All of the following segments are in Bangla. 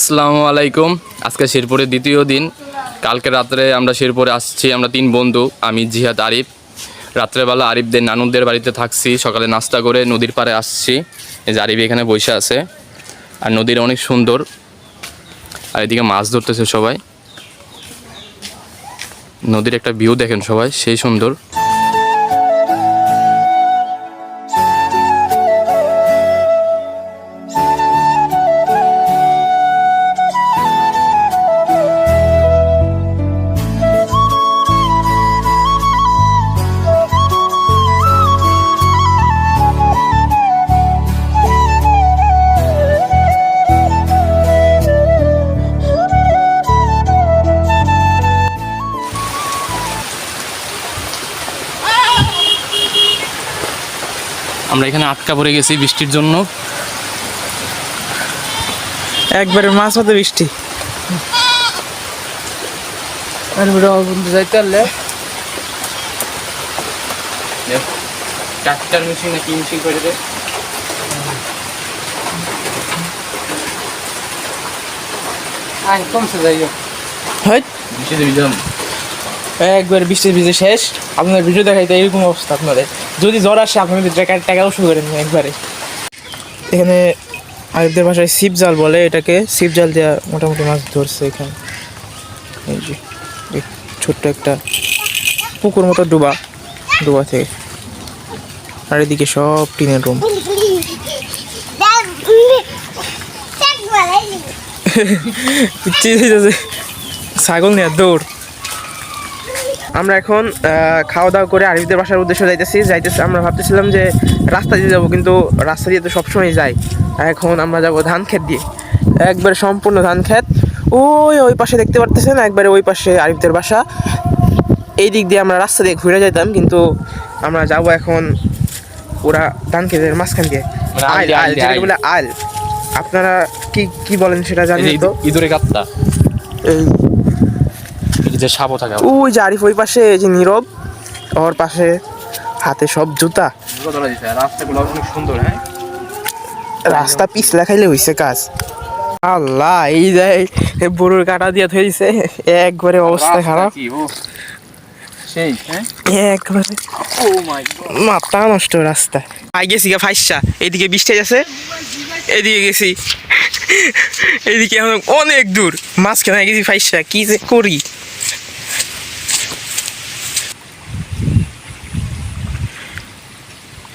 আসসালামু আলাইকুম। আজকে শেরপুরের দ্বিতীয় দিন। কালকে রাত্রে আমরা শেরপুরে আসছি, আমরা তিন বন্ধু, আমি, জিহাদ, আরিফ। রাত্রেবেলা আরিফদের, নানুদের বাড়িতে থাকছি, সকালে নাস্তা করে নদীর পাড়ে আসছি। এই যে আরিফ এখানে বসে আছে। আর নদীর অনেক সুন্দর। আর এদিকে মাছ ধরতেছে সবাই। নদীর একটা ভিউ দেখেন সবাই, সেই সুন্দর। আমরা এখানে আটকা পড়ে গেছি বৃষ্টির জন্য। একবারে মাছ মতো বৃষ্টি। যাইতে পারলে? ট্রাক্টর মেশিন নাকি মেশিন করে দে। আয় কমছে যাইও। হয় একবার বৃষ্টি ভিজে শেষ। আপনার ভিডিও দেখাইতে এরকম অবস্থা আপনাদের। যদি জ্বর আসে আপনাদের টাকা ওষুধ করে নিন একবারে। এখানে আরেকদের ভাষায় সিপ জাল বলে এটাকে সিপ জাল দেওয়া মোটামুটি মাছ ধরছে এখানে। এই যে ছোট্ট একটা পুকুর মতো ডুবা ডুবা থেকে। আর এদিকে সব টিনের রুম। ছাগল নিয়ে দৌড়। আমরা এখন খাওয়া দাওয়া করে আরিফদের বাসার উদ্দেশ্যে যাইতেছি। যাইতেছি আমরা ভাবতেছিলাম যে রাস্তা দিয়ে যাব কিন্তু রাস্তা দিয়ে তো সবসময় যাই। এখন আমরা যাব ধান ক্ষেত দিয়ে। একবারে সম্পূর্ণ ধান ক্ষেত। ওই ওই পাশে দেখতে পারতেছেন একবারে ওই পাশে আরিফদের বাসা। এই দিক দিয়ে আমরা রাস্তা দিয়ে ঘুরে যেতাম কিন্তু আমরা যাব এখন ওরা ধান ক্ষেতের মাঝখান দিয়ে। মানে আল আল যেটাকে বলে আপনারা কি কি বলেন সেটা জানেন তো? ইঁদুরে এই যে সাপও থাকে ওই যে আরিফ ওই পাশে এই যে নীরব ওর পাশে হাতে সব জুতা। রাস্তাগুলো অনেক সুন্দর হ্যাঁ? রাস্তা পিছ লেখাইলে হইছে কাজ। আল্লাহ এই যে এই বুড়োর কাটা দিয়ে থইছে একবারে অবস্থা খারাপ। কি ও সেই হ্যাঁ? একবারে। ও মাই মাথা নষ্ট রাস্তা। আই গেছি গা ফাইসা এইদিকে বৃষ্টি আছে এদিকে গেছি। এইদিকে অনেক দূর মাঝখানে গেছি ফাইসা কি যে করি।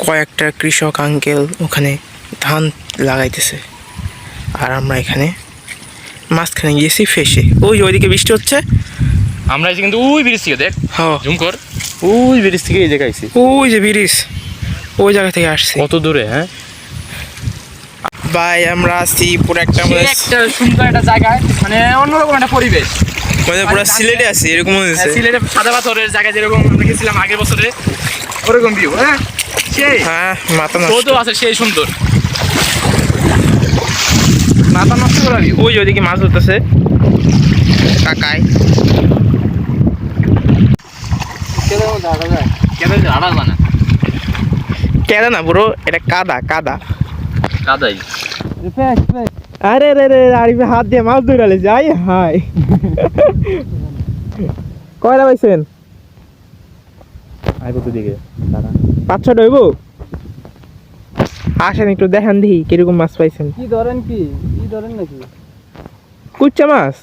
কয়েকটা কৃষক আঙ্কেল ওখানে ধান লাগাইতেছে। আর আমরা এখানে মাঝখানে গিয়েছি ফেসে। ওই ওইদিকে বৃষ্টি হচ্ছে। আমরা এই যে কিন্তু ওই ব্রিজ থেকে দেখ হ জুম কর। ওই ব্রিজ থেকে এই জায়গায় আইছি। ওই যে ব্রিজ ওই জায়গা থেকে আসছে। কত দূরে হ্যাঁ? ভাই আমরা আসছি পুরো একটা একটা সুন্দর একটা জায়গায় মানে অন্যরকম একটা পরিবেশ। মানে পুরো সিলেটে আছি এরকম হয়েছে সিলেটে সাদা পাথরের জায়গায় যেরকম আমরা গেছিলাম আগের বছরে ওরকম ভিউ হ্যাঁ? সেই। হ্যাঁ মাথা নষ্ট। আছে সেই সুন্দর। মাথা নষ্ট করা ভিউ ওই ওইদিকে মাছ ধরতেছে। কেন আড়াল কেদা না পুরো এটা কাদা কাদা। কাদাই। আরে রে রে আরিফে হাত দিয়ে মাছ ধরে যাই হাই কয়টা পাইছেন? পাঁচ ছটা হইব? আসেন একটু দেখান দেখি কীরকম মাছ পাইছেন। কি ধরেন কি? কি ধরেন নাকি? কুচ্চা মাছ?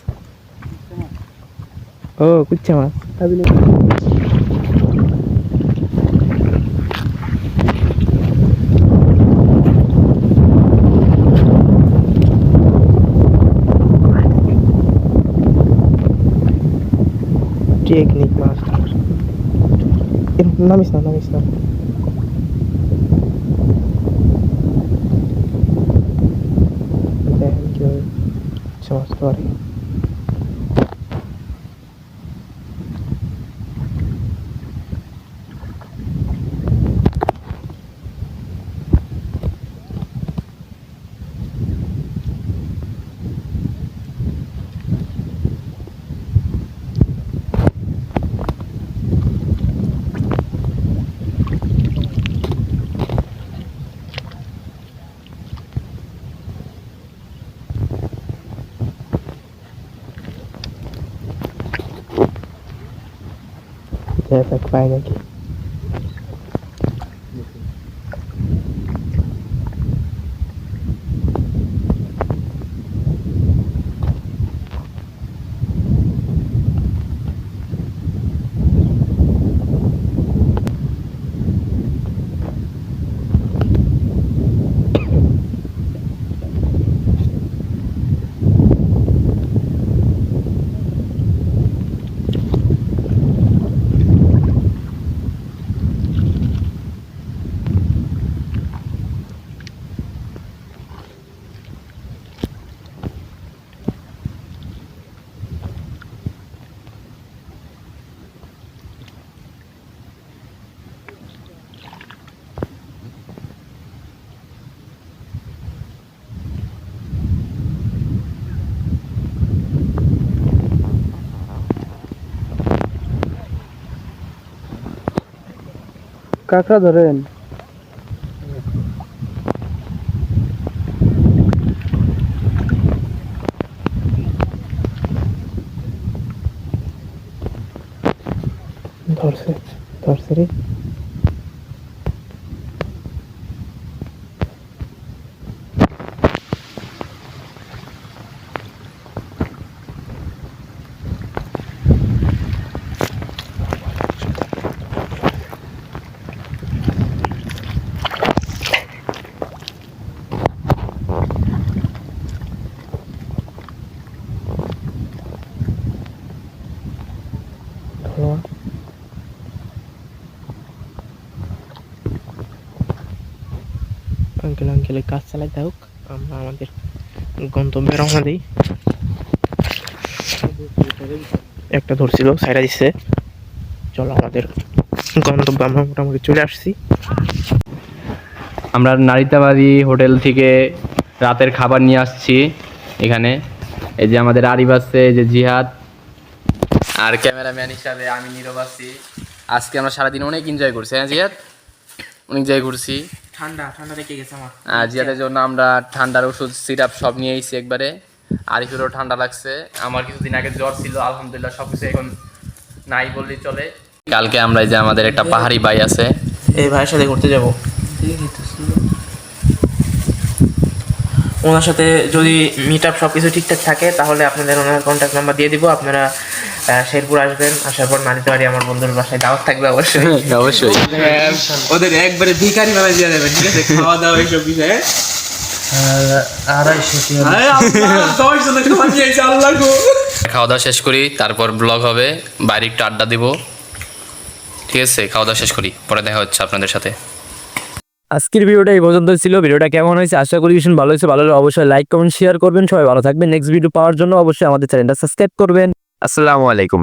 ও কুচ্চা মাছ। টেকনিক মাছ। ধরার। এ, নামিস না নামিস না দেখেন কীভাবে কুচ্চা মাছ ধরে এফেক্ট কাঁকড়া ধরেন। ধরছে ধরছে রে। আঙ্কেল আঙ্কেল কাজ চালাইতে হোক, আমরা আমাদের গন্তব্যে রওনা দিই। একটা ধরছিল সাইডা দিচ্ছে চলো আমাদের গন্তব্যে আমরা মোটামুটি চলে আসছি। আমরা নারিতাবাড়ি হোটেল থেকে রাতের খাবার নিয়ে আসছি এখানে। এই যে আমাদের আরিফ আছে, এই যে জিহাদ। আর ক্যামেরাম্যান হিসাবে আমি নীরব আছি। আজকে আমরা সারাদিন অনেক এনজয় করছি হ্যাঁ জিহাদ? অনেক জায়গায় ঘুরছি ঠান্ডা ঠান্ডা লেগে গেছে আমার। আর জিহাদের জন্য আমরা ঠান্ডার ওষুধ সিরাপ সব নিয়ে এসেছি একবারে। আরিফেরও ঠান্ডা লাগছে। আমার কিছুদিন আগে জ্বর ছিল আলহামদুলিল্লাহ সব কিছু এখন নাই বললেই চলে। কালকে আমরা যে আমাদের একটা পাহাড়ি বাই আছে। এই ভাইয়ের সাথে ঘুরতে যাব। ওনার সাথে যদি মিট আপ সব কিছু ঠিকঠাক থাকে তাহলে আপনাদের ওনার কন্ট্যাক্ট নাম্বার দিয়ে দিব। আপনারা শেরপুর আসবেন আসার পর নানিতে আমার বন্ধুর বাসায় দাওয়াত থাকবে অবশ্যই। অবশ্যই। ওদের একবারে ভিখারি বেলা দিয়ে দেবেন ঠিক আছে? খাওয়া দাওয়া এইসব বিষয়ে খাওয়া দাওয়া শেষ করি তারপর ব্লগ হবে বাইরে একটু আড্ডা দিব। ঠিক আছে খাওয়া দাওয়া শেষ করি পরে দেখা হচ্ছে আপনাদের সাথে। আজকের ভিডিওটা এই পর্যন্ত ছিল ভিডিওটা কেমন হয়েছে আশা করি ভীষণ ভালো হয়েছে ভালো হলে অবশ্যই লাইক কমেন্ট শেয়ার করবেন। সবাই ভালো থাকবেন। নেক্সট ভিডিও পাওয়ার জন্য অবশ্যই আমাদের চ্যানেলটা সাবস্ক্রাইব করবেন। আসসালামু আলাইকুম।